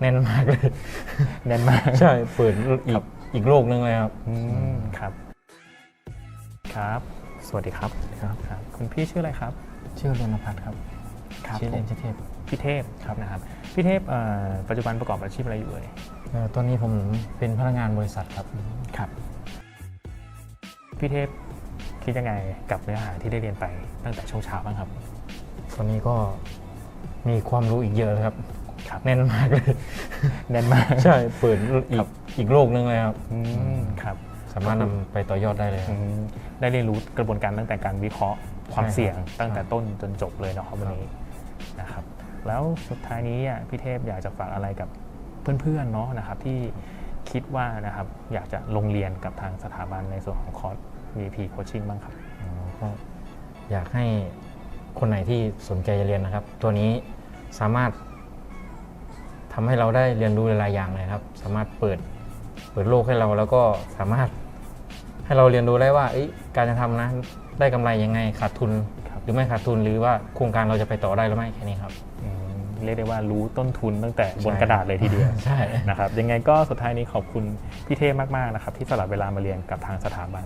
แน่นมากเลย แน่นมาก ใช่ เปิดอีครักบอีกโลกนึงเลยครับอืมครับ ครับ สวัสดีครับครับครับ คุณพี่ชื่ออะไรครับ ชื่อรณพัฒน์ครับครับชื่อเล่นผมชื่อเทพพี่เทพครับนะครับ พี่เทพเอ่อปัจจุบันประกอบอาชีพอะไรอยู่เอ่ยเอ่อตอนนี้ผมเป็นพนักงานบริษัทครับครับ พี่เทพคิดยังไงกับเนื้อหาที่ได้เรียนไปตั้งแต่ช่วงเช้าบ้างครับ ตอนนี้ก็มีความรู้อีกเยอะเลยครับ ครับแน่นมากเลยแน่นมากใช่เปิดอีครักบอีกโลกนึงเลยครับอืมครับสามารถนำไปต่อยอดได้เลยคอืรับมได้เรียนรู้กระบวนการตั้งแต่การวิเคราะห์ความใช่ครับเสี่ยงตั้งแต่ครับต้นจนจบเลยเนาะครับวันนี้นะครับ แล้วสุดท้ายนี้อะพี่เทพอยากจะฝากอะไรกับเพื่อนๆเนาะนะครับ ที่คิดว่านะครับอยากจะลงเรียนกับทางสถาบันในส่วนของคอร์ส VP Coaching บ้างครับอ๋อก็อยากให้คนไหนที่สนใจจะเรียนนะครับ ตัวนี้สามารถ ทำให้เราได้เรียนรู้หลายๆอย่างเลยครับ สามารถเปิดเปิดโลกให้เราแล้วก็สามารถให้เราเรียนรู้ได้ว่าเอ้ยการจะทำนะได้กำไรยังไงขาดทุนครับหรือไม่ขาดทุนหรือว่าโครงการเราจะไปต่อได้หรือไม่แค่นี้ครับอืมเรียกได้ว่ารู้ต้นทุนตั้งแต่บนใช่กระดาษเลยทีเดียวใช่นะครับยังไงก็สุดท้ายนี้ขอบคุณพี่เทพมากๆนะครับที่สละเวลามาเรียนกับทางสถาบัน